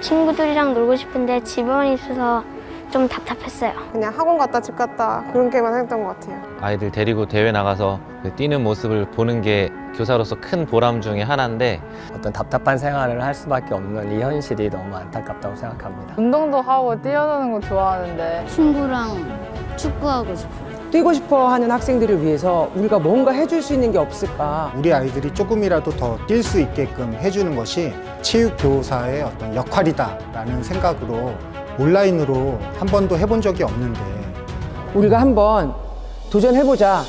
친구들이랑 놀고 싶은데 집에만 있어서 좀 답답했어요. 그냥 학원 갔다 집 갔다 그런 게만 했던 것 같아요. 아이들 데리고 대회 나가서 그 뛰는 모습을 보는 게 교사로서 큰 보람 중에 하나인데 어떤 답답한 생활을 할 수밖에 없는 이 현실이 너무 안타깝다고 생각합니다. 운동도 하고 뛰어노는 거 좋아하는데 친구랑 축구하고 싶어요. 뛰고 싶어 하는 학생들을 위해서 우리가 뭔가 해줄 수 있는 게 없을까? 우리 아이들이 조금이라도 더 뛸 수 있게끔 해주는 것이 체육 교사의 어떤 역할이다라는 생각으로 온라인으로 한 번도 해본 적이 없는데 우리가 한번 도전해보자.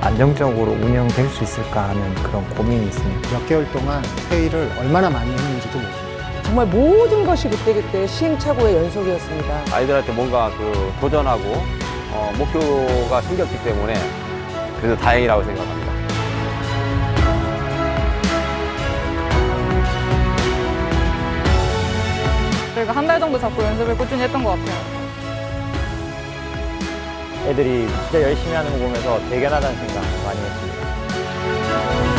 안정적으로 운영될 수 있을까 하는 그런 고민이 있습니다. 몇 개월 동안 회의를 얼마나 많이 했는지도 모릅니다. 정말 모든 것이 그때그때 시행착오의 연속이었습니다. 아이들한테 뭔가 그 도전하고 어, 목표가 생겼기 때문에 그래도 다행이라고 생각합니다. 저희가 한 달 정도 잡고 연습을 꾸준히 했던 것 같아요. 애들이 진짜 열심히 하는 거 보면서 대견하다는 생각 많이 했습니다.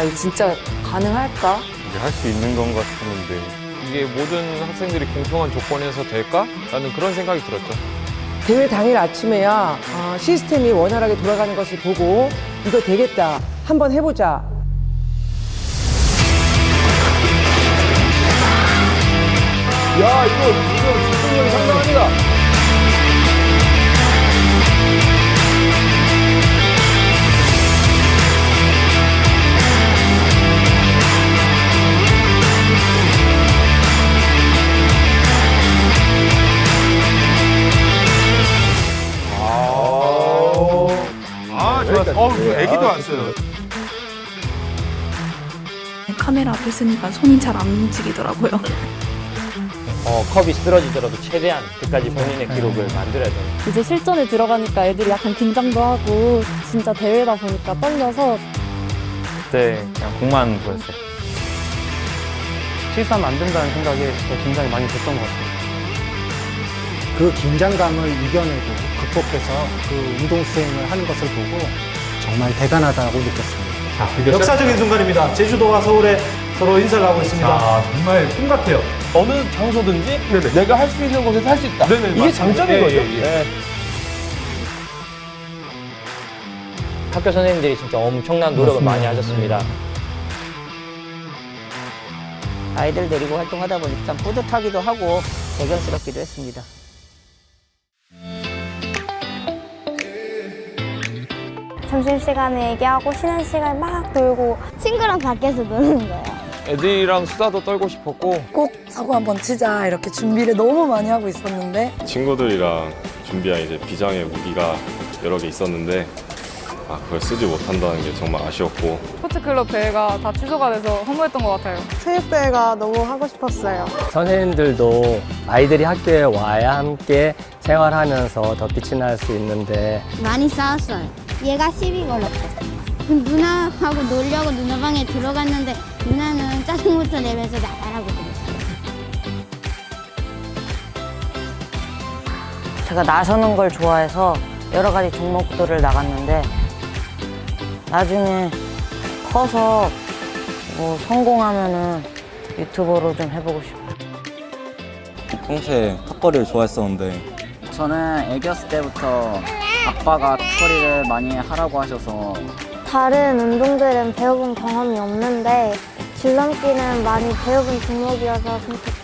아, 이거 진짜 가능할까? 할수 있는 건가 싶었는데 이게 모든 학생들이 공평한 조건에서 될까? 라는 그런 생각이 들었죠. 대회 당일 아침에야 아, 시스템이 원활하게 돌아가는 것을 보고 이거 되겠다. 한번 해보자. 아, 좋았 어. 어, 애기도 왔어요. 카메라 앞에 서니까 손이 잘 안 움직이더라고요. 어, 컵이 쓰러지더라도 최대한 끝까지 본인의 기록을 만들어야 돼요. 이제 실전에 들어가니까 애들이 약간 긴장도 하고 진짜 대회다 보니까 떨려서 그때 그냥 공만 보였어요. 실수하면 안 된다는 생각에 더 긴장이 많이 됐던 것 같아요. 그 긴장감을 이겨내고 극복해서 그 운동 수행을 하는 것을 보고 정말 대단하다고 느꼈습니다. 역사적인 순간입니다. 제주도와 서울에 서로 인사를 하고 있습니다. 아, 정말 꿈 같아요. 어느 장소든지 내가 할 수 있는 곳에서 할 수 있다. 이게 장점이거든요. 네. 학교 선생님들이 진짜 엄청난 노력을 많이 하셨습니다. 아이들 데리고 활동하다 보니 참 뿌듯하기도 하고 대견스럽기도 했습니다. 점심시간에 얘기하고 쉬는 시간에 막 놀고 친구랑 밖에서 노는 거예요. 애들이랑 수다도 떨고 싶었고 꼭 사고 한번 치자 이렇게 준비를 너무 많이 하고 있었는데 친구들이랑 준비한 이제 비장의 무기가 여러 개 있었는데 아, 그걸 쓰지 못한다는 게 정말 아쉬웠고 스포츠클럽 대회가 다 취소가 돼서 허무했던 것 같아요. 체육대회가 너무 하고 싶었어요. 선생님들도 아이들이 학교에 와야 함께 생활하면서 더 빛이 날 수 있는데 많이 싸웠어요. 얘가 시비 걸었어. 누나하고 놀려고 누나 방에 들어갔는데 누나는 짜증부터 내면서 나가라고 그랬어요. 제가 나서는 걸 좋아해서 여러 가지 종목들을 나갔는데 나중에 커서 뭐 성공하면은 유튜버로 좀 해보고 싶어요. 평소에 턱걸이를 좋아했었는데 저는 애기였을 때부터 아빠가 턱걸이를 많이 하라고 하셔서 다른 운동들은 배워본 경험이 없는데 줄넘기는 많이 배워본 종목이어서 선택했어요.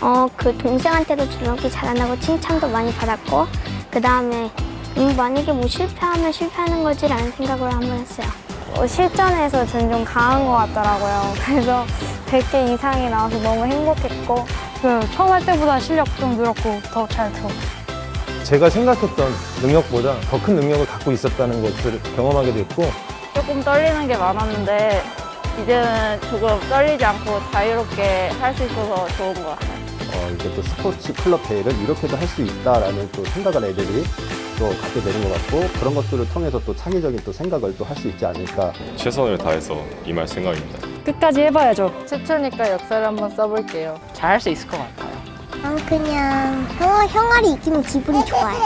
어, 그 동생한테도 줄넘기 잘한다고 칭찬도 많이 받았고 그 다음에 음, 만약에 뭐 실패하면 실패하는 거지라는 생각을 한번 했어요. 어, 실전에서 전좀 강한 것 같더라고요. 그래서 100개 이상이 나와서 너무 행복했고 그 처음 할 때보다 실력 좀 늘었고 더 잘 들어. 제가 생각했던 능력보다 더 큰 능력을 갖고 있었다는 것을 경험하게 됐고 조금 떨리는 게 많았는데 이제는 조금 떨리지 않고 자유롭게 할 수 있어서 좋은 것 같아요. 어, 이제 또 스포츠 클럽 대회를 이렇게도 할 수 있다라는 또 생각을 애들이 또 갖게 되는 것 같고 그런 것들을 통해서 또 창의적인 또 생각을 또 할 수 있지 않을까 최선을 다해서 임할 생각입니다. 끝까지 해봐야죠. 최초니까 역사를 한번 써볼게요. 잘할 수 있을 것 같아요. 난 그냥 형, 형아리 이기면 기분이 좋아요.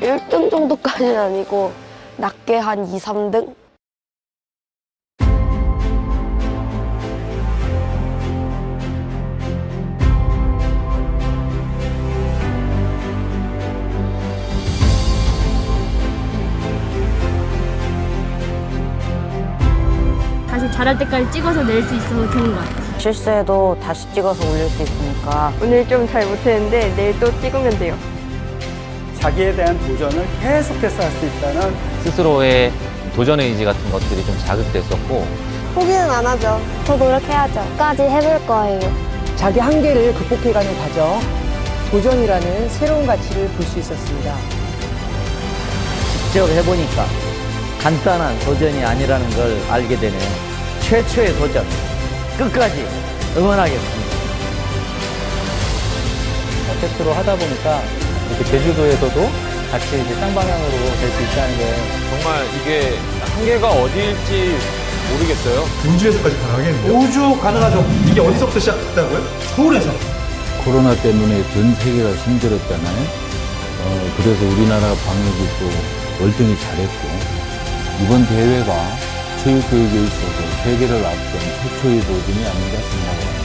1등 정도까지는 아니고 낮게 한 2, 3등? 잘할 때까지 찍어서 낼 수 있어서 좋은 것 같아요. 실수해도 다시 찍어서 올릴 수 있으니까 오늘 좀 잘 못했는데 내일 또 찍으면 돼요. 자기에 대한 도전을 계속해서 할 수 있다는 스스로의 도전 의지 같은 것들이 좀 자극됐었고 포기는 안 하죠. 더 노력해야죠. 끝까지 해볼 거예요. 자기 한계를 극복해가는 과정, 도전이라는 새로운 가치를 볼 수 있었습니다. 직접 해보니까 간단한 도전이 아니라는 걸 알게 되네요. 최초의 도전 끝까지 응원하겠습니다. 테스트로 하다 보니까 이렇게 제주도에서도 같이 이제 쌍방향으로 될 수 있다는 게 정말 이게 한계가 어디일지 모르겠어요. 우주에서까지 가능하겠는데요? 우주 가능하죠. 이게 어디서부터 시작됐다고요? 서울에서. 코로나 때문에 전 세계가 힘들었잖아요. 어, 그래서 우리나라 방역이 또 월등히 잘했고, 이번 대회가 체육교육에 있어서 세계를 앞선 최초의 도전이 아닌가 생각합니다.